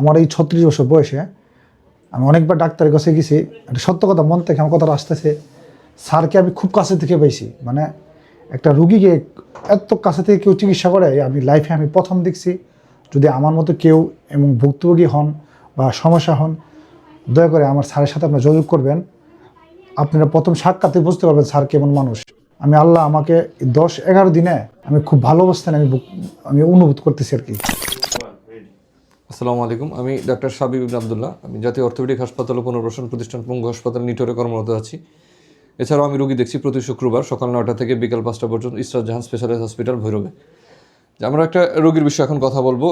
আমার এই ছত্রিশ বছর বয়সে আমি অনেকবার ডাক্তারের কাছে গেছি। একটা সত্য কথা মন থেকে আমার কথাটা আসতেছে। স্যারকে আমি খুব কাছে থেকে পাইছি। মানে একটা রুগীকে এত কাছে থেকে কেউ চিকিৎসা করে আমি লাইফে আমি প্রথম দেখছি। যদি আমার মতো কেউ এবং ভুক্তভোগী হন বা সমস্যা হন, দয়া করে আমার স্যারের সাথে আপনারা যোগাযোগ করবেন। আপনারা প্রথম সাক্ষাতে বুঝতে পারবেন স্যার কেমন মানুষ। আমি আল্লাহ আমাকে দশ এগারো দিনে আমি খুব ভালো অবস্থানে আমি আমি অনুভূত করতেছি আর কি। আসসালামু আলাইকুম। আমি ডাক্তার সাবিব ইবনে আবদুল্লাহ। আমি জাতীয় অর্থোপেডিক হাসপাতাল ও পুনর্বাসন প্রতিষ্ঠান পঙ্গু হাসপাতাল নিটোরে কর্মরত আছি। এছাড়াও আমি রোগী দেখছি প্রতি শুক্রবার সকাল নয়টা থেকে বিকাল পাঁচটা পর্যন্ত ইসরাত জাহান স্পেশালাইজ হসপিটাল ভৈরবে। আমরা একটা রোগীর বিষয়ে এখন কথা বলব।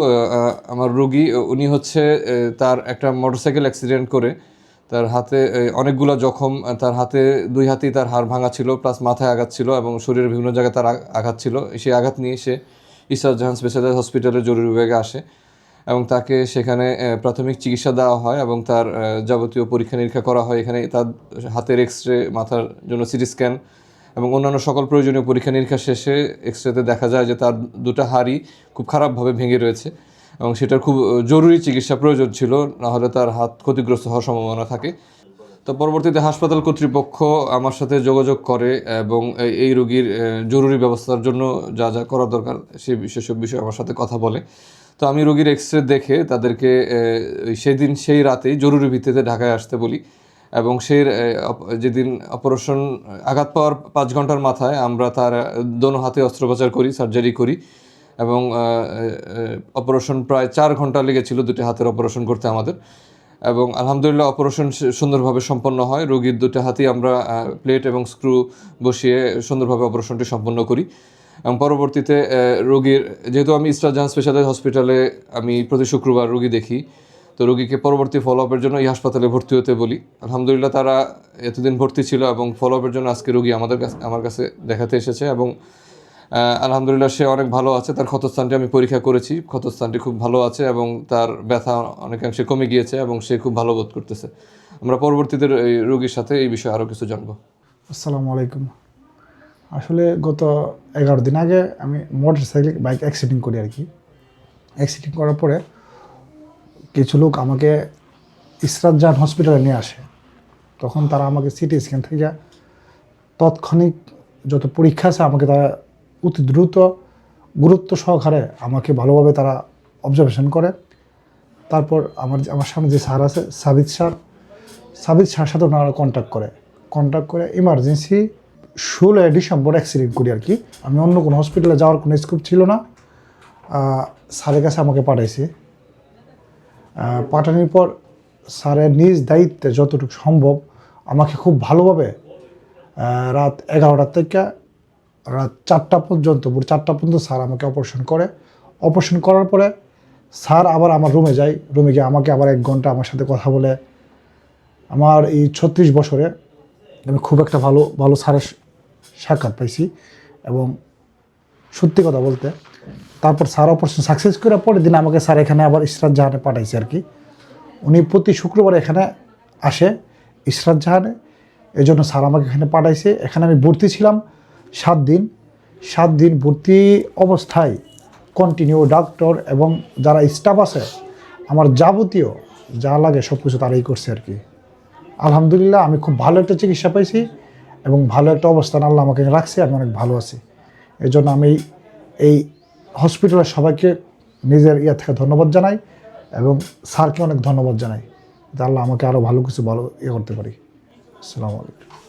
আমার রোগী, উনি হচ্ছে তার একটা মোটরসাইকেল অ্যাক্সিডেন্ট করে। তার হাতে অনেকগুলো জখম, তার হাতে দুই হাতেই তার হাড় ভাঙা ছিল, প্লাস মাথায় আঘাত ছিল এবং শরীরের বিভিন্ন জায়গায় তার আঘাত ছিল। সেই আঘাত নিয়ে সে ইসরাত জাহান স্পেশালাইজ হসপিটালের জরুরি বিভাগে আসে। এবং তাকে সেখানে প্রাথমিক চিকিৎসা দেওয়া হয় এবং তার যাবতীয় পরীক্ষা নিরীক্ষা করা হয়। এখানে তার হাতের এক্স রে মাথার জন্য সিটি স্ক্যান এবং অন্যান্য সকল প্রয়োজনীয় পরীক্ষা নিরীক্ষা শেষে এক্স রেতে দেখা যায় যে তার দুটা হাড়ই খুব খারাপভাবে ভেঙে রয়েছে এবং সেটার খুব জরুরি চিকিৎসা প্রয়োজন ছিল, নাহলে তার হাত ক্ষতিগ্রস্ত হওয়ার সম্ভাবনা থাকে। তো পরবর্তীতে হাসপাতাল কর্তৃপক্ষ আমার সাথে যোগাযোগ করে এবং এই- রোগীর জরুরি ব্যবস্থার জন্য যা যা করা দরকার সেই সেসব বিষয়ে আমার সাথে কথা বলে। তো আমি রোগীর এক্স রে দেখে তাদেরকে সেদিন সেই রাতেই জরুরি ভিত্তিতে ঢাকায় আসতে বলি এবং সেই যেদিন অপারেশন আঘাত পাওয়ার পাঁচ ঘণ্টার মাথায় আমরা তার দোনো হাতে অস্ত্রোপচার করি, সার্জারি করি এবং অপারেশন প্রায় চার ঘণ্টা লেগেছিল দুটি হাতের অপারেশন করতে আমাদের। এবং আলহামদুলিল্লাহ অপারেশন সুন্দরভাবে সম্পন্ন হয়। রোগীর দুটো হাতেই আমরা প্লেট এবং স্ক্রু বসিয়ে সুন্দরভাবে অপারেশনটি সম্পন্ন করি। এবং পরবর্তীতে রোগীর, যেহেতু আমি ইস্টার জাহান স্পেশালাইজ হসপিটালে আমি প্রতি শুক্রবার রোগী দেখি, তো রোগীকে পরবর্তী ফলো আপের জন্য এই হাসপাতালে ভর্তি হতে বলি। আলহামদুলিল্লাহ তারা এতদিন ভর্তি ছিল এবং ফলো আপের জন্য আজকে রোগী আমাদের কাছে আমার কাছে দেখাতে এসেছে এবং আলহামদুলিল্লাহ সে অনেক ভালো আছে। তার ক্ষতস্থানটি আমি পরীক্ষা করেছি। ক্ষতস্থানটি খুব ভালো আছে এবং তার ব্যথা অনেকাংশে কমে গিয়েছে এবং সে খুব ভালো বোধ করতেছে। আমরা পরবর্তীতে এই রোগীর সাথে এই বিষয়ে আরও কিছু জানব। আসসালামু আলাইকুম। আসলে গত এগারো দিন আগে আমি মোটর সাইকেল, বাইক অ্যাক্সিডেন্ট করি আর কি। অ্যাক্সিডেন্ট করার পরে কিছু লোক আমাকে ইসরাত জাহান হসপিটালে নিয়ে আসে। তখন তারা আমাকে সিটি স্ক্যান থেকে তৎক্ষণিক যত পরীক্ষা আছে আমাকে তারা অতি দ্রুত গুরুত্ব সহকারে আমাকে ভালোভাবে তারা অবজারভেশন করে। তারপর আমার আমার সামনে যে স্যার আছে, সাবিত স্যার সাবিত স্যার সাথে ওনারা কন্ট্যাক্ট করে। কন্ট্যাক্ট করে ইমার্জেন্সি ষোলোই ডিসেম্বর অ্যাক্সিডেন্ট করি আর কি। আমি অন্য কোনো হসপিটালে যাওয়ার কোনো স্কোপ ছিল না। স্যারের কাছে আমাকে পাঠাইছে। পাঠানোর পর স্যারের নিজ দায়িত্বে যতটুকু সম্ভব আমাকে খুব ভালোভাবে রাত এগারোটার থেকে রাত চারটা পর্যন্ত পুরো চারটা পর্যন্ত স্যার আমাকে অপারেশন করে। অপারেশন করার পরে স্যার আবার আমার রুমে যায়। রুমে গিয়ে আমাকে আবার এক ঘণ্টা আমার সাথে কথা বলে। আমার এই ছত্রিশ বছরে আমি খুব একটা ভালো ভালো স্যারের সাক্ষাৎ পাইছি এবং সত্যি কথা বলতে তারপর স্যার অপারেশন সাকসেস করার পরের দিন আমাকে স্যার এখানে আবার ইসরাত জাহানে পাঠাইছে আর কি। উনি প্রতি শুক্রবার এখানে আসে ইসরাত জাহানে। এই জন্য স্যার আমাকে এখানে পাঠাইছে। এখানে আমি ভর্তি ছিলাম। সাত দিন সাত দিন ভর্তি অবস্থায় কন্টিনিউ ডাক্তার এবং যারা স্টাফ আছে, আমার যাবতীয় যা লাগে সব কিছু তারাই করছে আর কি। আলহামদুলিল্লাহ, আমি খুব ভালো একটা চিকিৎসা পাইছি এবং ভালো একটা অবস্থান আল্লাহ আমাকে রাখছে, আমি অনেক ভালো আছি। এই জন্য আমি এই হসপিটালের সবাইকে নিজের ইয়ে থেকে ধন্যবাদ জানাই এবং স্যারকে অনেক ধন্যবাদ জানাই, যে আল্লাহ আমাকে আরও ভালো কিছু ভালো ইয়ে করতে পারি। আসসালামু আলাইকুম।